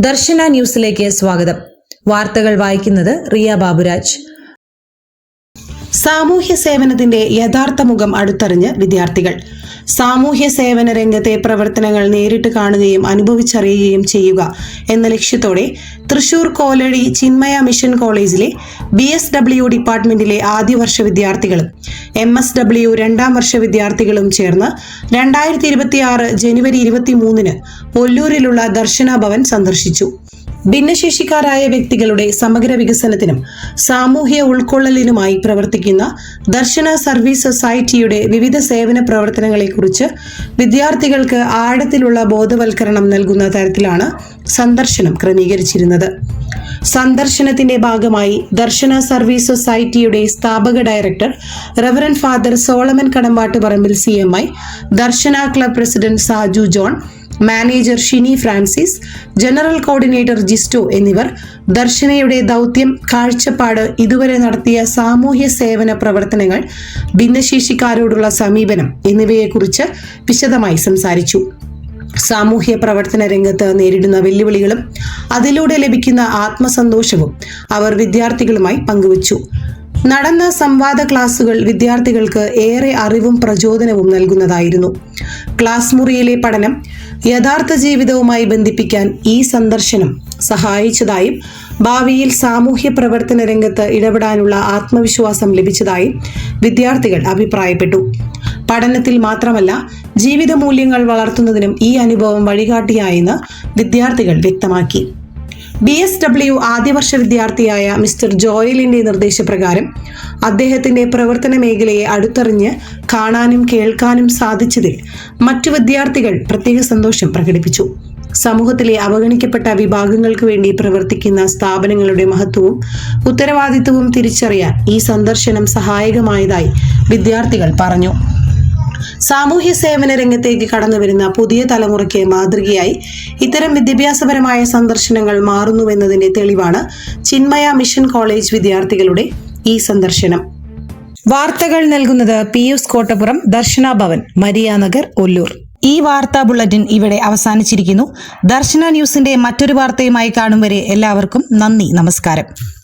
ദർശന ന്യൂസിലേക്ക് സ്വാഗതം. വാർത്തകൾ വായിക്കുന്നത് റിയ ബാബുരാജ്. സാമൂഹ്യ സേവനത്തിന്റെ യഥാർത്ഥ മുഖം അടുത്തറിഞ്ഞ് വിദ്യാർത്ഥികൾ. സാമൂഹ്യ സേവന രംഗത്തെ പ്രവർത്തനങ്ങൾ നേരിട്ട് കാണുകയും അനുഭവിച്ചറിയുകയും ചെയ്യുക എന്ന ലക്ഷ്യത്തോടെ തൃശൂർ കോലടി ചിന്മയ മിഷൻ കോളേജിലെ ബി എസ് ഡബ്ല്യു ഡിപ്പാർട്ട്മെന്റിലെ ആദ്യ വർഷ വിദ്യാർത്ഥികളും എം എസ് ഡബ്ല്യു രണ്ടാം വർഷ വിദ്യാർത്ഥികളും ചേർന്ന് രണ്ടായിരത്തി ഇരുപത്തിയാറ് ജനുവരി ഇരുപത്തിമൂന്നിന് ഒല്ലൂരിലുള്ള ദർശന ഭവൻ സന്ദർശിച്ചു. ഭിന്നശേഷിക്കാരായ വ്യക്തികളുടെ സമഗ്ര വികസനത്തിനും സാമൂഹ്യ ഉൾക്കൊള്ളലിനുമായി പ്രവർത്തിക്കുന്ന ദർശന സർവീസ് സൊസൈറ്റിയുടെ വിവിധ സേവന പ്രവർത്തനങ്ങളെക്കുറിച്ച് വിദ്യാർത്ഥികൾക്ക് ആഴത്തിലുള്ള ബോധവൽക്കരണം നൽകുന്ന തരത്തിലാണ് സന്ദർശനം ക്രമീകരിച്ചിരുന്നത്. സന്ദർശനത്തിന്റെ ഭാഗമായി ദർശന സർവീസ് സൊസൈറ്റിയുടെ സ്ഥാപക director reverend father Solomon Kadambattu Parambil C M I Darshana club president Saju John manager Shini Francis general coordinator Jisto എന്നിവർ. ദർശനയുടെ ദൗത്യം കാഴ്ചപ്പാട് ഇതുവരെ നടത്തിയ സാമൂഹ്യ സേവന പ്രവർത്തനങ്ങൾ ഭിന്നശേഷിക്കാരോടുള്ള സമീപനം എന്നിവയെക്കുറിച്ച് വിശദമായി സംസാരിച്ചു. സാമൂഹ്യ പ്രവർത്തന രംഗത്ത് നേരിടുന്ന വെല്ലുവിളികളും അതിലൂടെ ലഭിക്കുന്ന ആത്മസന്തോഷവും അവർ വിദ്യാർത്ഥികളുമായി പങ്കുവച്ചു. നടന്ന സംവാദ ക്ലാസുകൾ വിദ്യാർത്ഥികൾക്ക് ഏറെ അറിവും പ്രചോദനവും നൽകുന്നതായിരുന്നു. ക്ലാസ് മുറിയിലെ പഠനം യഥാർത്ഥ ജീവിതവുമായി ബന്ധിപ്പിക്കാൻ ഈ സന്ദർശനം സഹായിച്ചതായും ഭാവിയിൽ സാമൂഹ്യ പ്രവർത്തന രംഗത്ത് ഇടപെടാനുള്ള ആത്മവിശ്വാസം ലഭിച്ചതായും വിദ്യാർത്ഥികൾ അഭിപ്രായപ്പെട്ടു. പഠനത്തിൽ മാത്രമല്ല ജീവിത മൂല്യങ്ങൾ വളർത്തുന്നതിനും ഈ അനുഭവം വഴികാട്ടിയായെന്ന് വിദ്യാർത്ഥികൾ വ്യക്തമാക്കി. ബി എസ് ഡബ്ല്യു ആദ്യവർഷ വിദ്യാർത്ഥിയായ മിസ്റ്റർ ജോയലിന്റെ നിർദ്ദേശപ്രകാരം അദ്ദേഹത്തിന്റെ പ്രവർത്തന മേഖലയെ അടുത്തറിഞ്ഞ് കാണാനും കേൾക്കാനും സാധിച്ചതിൽ മറ്റു വിദ്യാർത്ഥികൾ പ്രത്യേക സന്തോഷം പ്രകടിപ്പിച്ചു. സമൂഹത്തിലെ അവഗണിക്കപ്പെട്ട വിഭാഗങ്ങൾക്ക് വേണ്ടി പ്രവർത്തിക്കുന്ന സ്ഥാപനങ്ങളുടെ മഹത്വവും ഉത്തരവാദിത്വവും തിരിച്ചറിയാൻ ഈ സന്ദർശനം സഹായകമായതായി വിദ്യാർത്ഥികൾ പറഞ്ഞു. സാമൂഹ്യ സേവന രംഗത്തേക്ക് കടന്നു വരുന്ന പുതിയ തലമുറയ്ക്ക് മാതൃകയായി ഇത്തരം വിദ്യാഭ്യാസപരമായ സന്ദർശനങ്ങൾ മാറുന്നുവെന്നതിന്റെ തെളിവാണ് ചിന്മയ മിഷൻ കോളേജ് വിദ്യാർത്ഥികളുടെ ഈ സന്ദർശനം. വാർത്തകൾ നൽകുന്നത് പിയൂസ് കോട്ടപ്പുറം ദർശന ഭവൻ മരിയാനഗർ ഒല്ലൂർ. ഈ വാർത്താ ബുള്ളറ്റിൻ ഇവിടെ അവസാനിച്ചിരിക്കുന്നു. ദർശന ന്യൂസിന്റെ മറ്റൊരു വാർത്തയുമായി കാണും വരെ എല്ലാവർക്കും നന്ദി നമസ്കാരം.